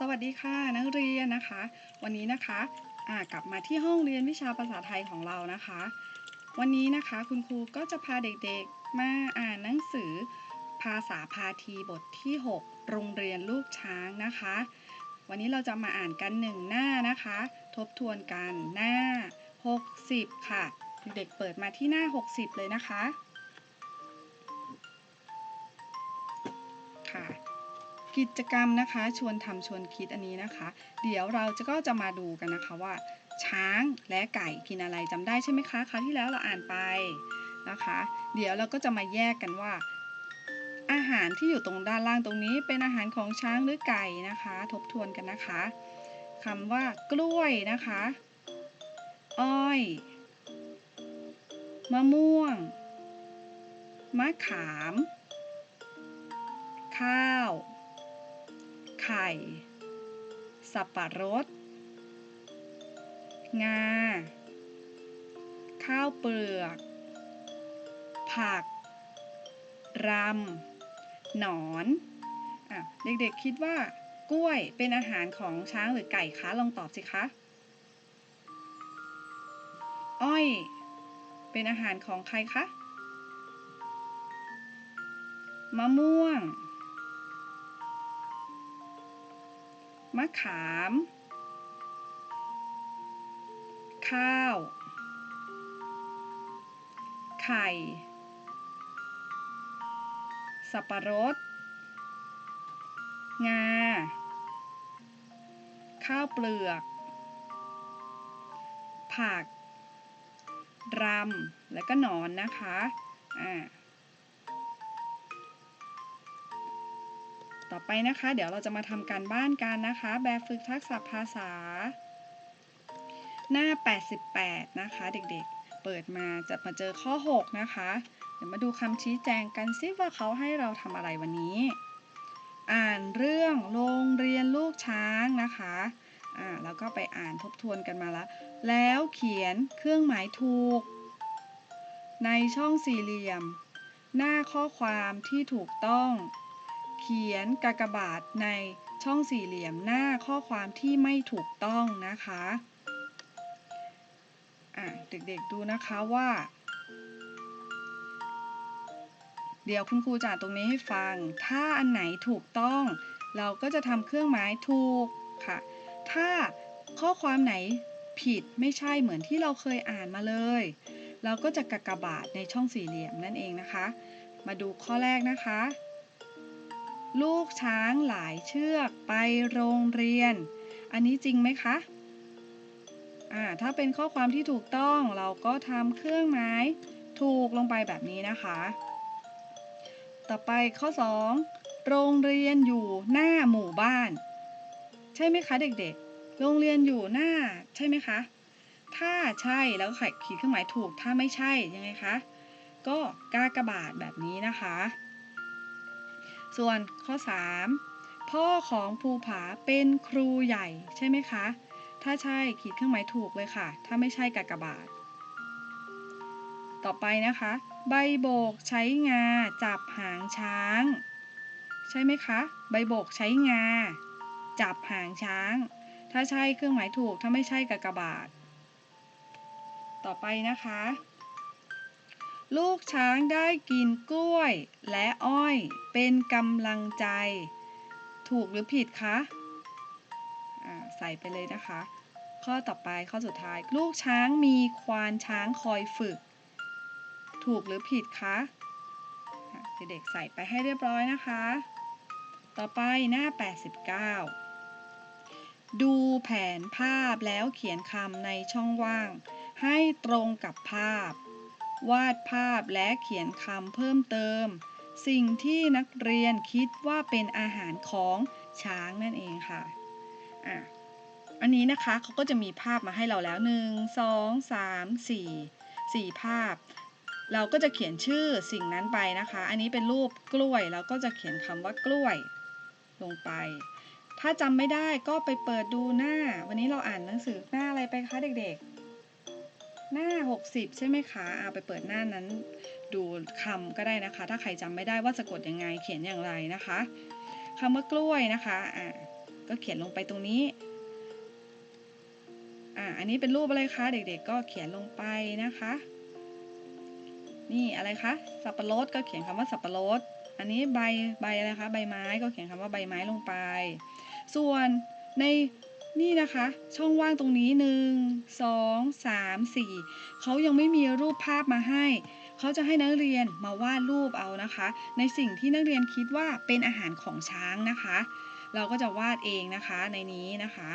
สวัสดีค่ะนักเรียนนะคะ วันนี้นะคะกลับมาที่ห้องเรียนวิชาภาษาไทยของเรานะคะ วันนี้นะคะคุณครูก็จะพาเด็กๆมาอ่านหนังสือ ภาษาพาทีบทที่ 6 โรงเรียนลูกช้างนะคะ วันนี้เราจะมาอ่านกันหนึ่งหน้านะคะ ทบทวนกันหน้า 60 ค่ะ เด็กเปิดมาที่หน้า 60 เลยนะคะ กิจกรรมนะคะ ชวนทำชวนคิดอันนี้นะคะ เดี๋ยวเราจะก็จะมาดูกันนะคะว่า ช้างและไก่กินอะไรจำได้ใช่ไหมคะคราวที่แล้วเราอ่านไปนะคะ เดี๋ยวเราก็จะมาแยกกันว่า อาหารที่อยู่ตรงด้านล่างตรงนี้ เป็นอาหารของช้างหรือไก่นะคะ ทบทวนกันนะคะคำว่ากล้วยนะคะ อ้อย มะม่วง มะขาม ข้าว ไข่ สับปะรด งา ข้าวเปลือก ผัก รำ หนอนอเด็กๆคิดว่ากล้วยเป็นอาหารของช้างหรือไก่คะลองตอบสิคะ อ้อย เป็นอาหารของใครคะ มะม่วง มะขาม ข้าว ไข่ สับปะรด งา ข้าวเปลือก ผัก รำ และก็หนอนนะคะ อ่า ต่อไปนะคะ เดี๋ยวเราจะมาทำการบ้านกันนะคะ แบบฝึกทักษะภาษา หน้า 88 นะคะ เด็กๆ เปิดมาจะมาเจอข้อ 6 นะคะ เดี๋ยวมาดูคำชี้แจงกันซิว่าเขาให้เราทำอะไรวันนี้ อ่านเรื่องโรงเรียนลูกช้างนะคะอ่าแล้วก็ไปอ่านทบทวนกันมาแล้วแล้วเขียนเครื่องหมายถูก ในช่องสี่เหลี่ยม หน้าข้อความที่ถูกต้อง เขียนกากบาทในช่องสี่เหลี่ยมหน้าข้อความที่ไม่ถูกต้องนะคะอะเด็กๆดูนะคะว่า เดี๋ยวคุณครูจะอ่าตรงนี้ให้ฟัง ถ้าอันไหนถูกต้อง เราก็จะทำเครื่องหมายถูกค่ะ ถ้าข้อความไหนผิดไม่ใช่เหมือนที่เราเคยอ่านมาเลย เราก็จะกากบาทในช่องสี่เหลี่ยมนั่นเองนะคะ มาดูข้อแรกนะคะ ลูกช้างหลายเชือกไปโรงเรียน อันนี้จริงไหมคะอ่าถ้าเป็นข้อความที่ถูกต้องเราก็ทำเครื่องหมายถูกลงไปแบบนี้นะคะ ต่อไปข้อ 2 โรงเรียนอยู่หน้าหมู่บ้าน ใช่ไหมคะเด็กๆ โรงเรียนอยู่หน้าใช่ไหมคะ ถ้าใช่แล้วก็ขีดเครื่องหมายถูกถ้าไม่ใช่ยังไงคะ ก็กากบาทแบบนี้นะคะ ส่วนข้อ 3 พ่อของภูผาเป็นครูใหญ่ใช่ไหมคะ ถ้าใช่ขีดเครื่องหมายถูกเลยค่ะ ถ้าไม่ใช่กากบาท ต่อไปนะคะ ใบโบกใช้งาจับหางช้าง ใช่ไหมคะ ใบโบกใช้งา จับหางช้าง ถ้าใช่เครื่องหมายถูก ถ้าไม่ใช่กากบาท ต่อไปนะคะลูกช้างได้กินกล้ วยและอ้อย เป็นกำลังใจ ถูกหรือผิดคะใส่ไปเลยนะคะ ข้อต่อไปข้อสุดท้าย ลูกช้างมีควานช้างคอยฝึก ถูกหรือผิดคะอะเด็กๆใส่ไปให้เรียบร้อยนะคะ ต่อไปหน้า 89 ดูแผนภาพแล้วเขียนคำในช่องว่าง ให้ตรงกับภาพ วาดภาพและเขียนคำเพิ่มเติม สิ่งที่นักเรียนคิดว่าเป็นอาหารของช้างนั่นเองค่ะอะอันนี้นะคะเขาก็จะมีภาพมาให้เราแล้ว 1 2 3 4 4 ภาพ เราก็จะเขียนชื่อสิ่งนั้นไปนะคะ อันนี้เป็นรูปกล้วย เราก็จะเขียนคำว่ากล้วย ลงไป ถ้าจำไม่ได้ก็ไปเปิดดูหน้า วันนี้เราอ่านหนังสือหน้าอะไรไปคะเด็กๆ หน้า 60 ใช่ไหมคะเอาไปเปิดหน้านั้น ดูคำก็ได้นะคะ ถ้าใครจำไม่ได้ว่าสะกดยังไง เขียนอย่างไรนะคะคำว่ากล้วยนะคะอ่าก็เขียนลงไปตรงนี้อ่าอันนี้เป็นรูปอะไรคะ เด็กๆ ก็เขียนลงไปนะคะ นี่อะไรคะ สับปะรดก็เขียนคำว่าสับปะรด อันนี้ใบใบอะไรคะ ใบไม้ก็เขียนคำว่าใบไม้ลงไป ส่วนใน นี่นะคะ ช่องว่างตรงนี้หนึ่งสองสามสี่เขายังไม่มีรูปภาพมาให้ เขาจะให้นักเรียนมาวาดรูปเอานะคะ ในสิ่งที่นักเรียนคิดว่าเป็นอาหารของช้างนะคะ เราก็จะวาดเองนะคะในนี้นะคะ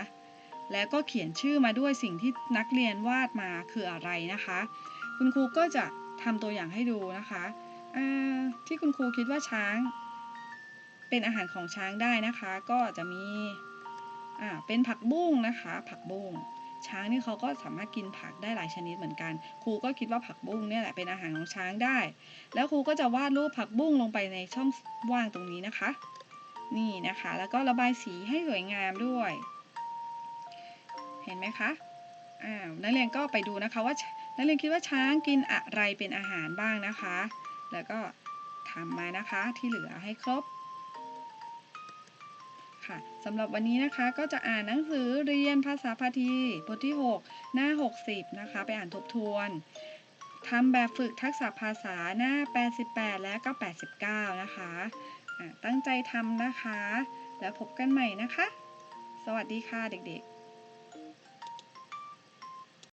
แล้วก็เขียนชื่อมาด้วยสิ่งที่นักเรียนวาดมาคืออะไรนะคะ คุณครูก็จะทำตัวอย่างให้ดูนะคะที่คุณครูคิดว่าช้าง เป็นอาหารของช้างได้นะคะ ก็จะมี เป็นผักบุ้งนะคะ ผักบุ้งช้างนี่เขาก็สามารถกินผักได้หลายชนิดเหมือนกัน ครูก็คิดว่าผักบุ้งเนี่ยแหละเป็นอาหารของช้างได้ แล้วครูก็จะวาดรูปผักบุ้งลงไปในช่องว่างตรงนี้นะคะ นี่นะคะ แล้วก็ระบายสีให้สวยงามด้วย เห็นไหมคะอ่านักเรียนก็ไปดูนะคะว่านักเรียนคิดว่าช้างกินอะไรเป็นอาหารบ้างนะคะ แล้วก็ทำมานะคะที่เหลือให้ครบ ค่ะสำหรับวันนี้นะคะก็จะอ่านหนังสือเรียนภาษาพาทีบทที่ 6 หน้า 60 นะคะ ไปอ่านทบทวนทำแบบฝึกทักษะภาษาหน้า 88 และก็89 นะคะะตั้งใจทำนะคะ แล้วพบกันใหม่นะคะ สวัสดีค่ะเด็กๆ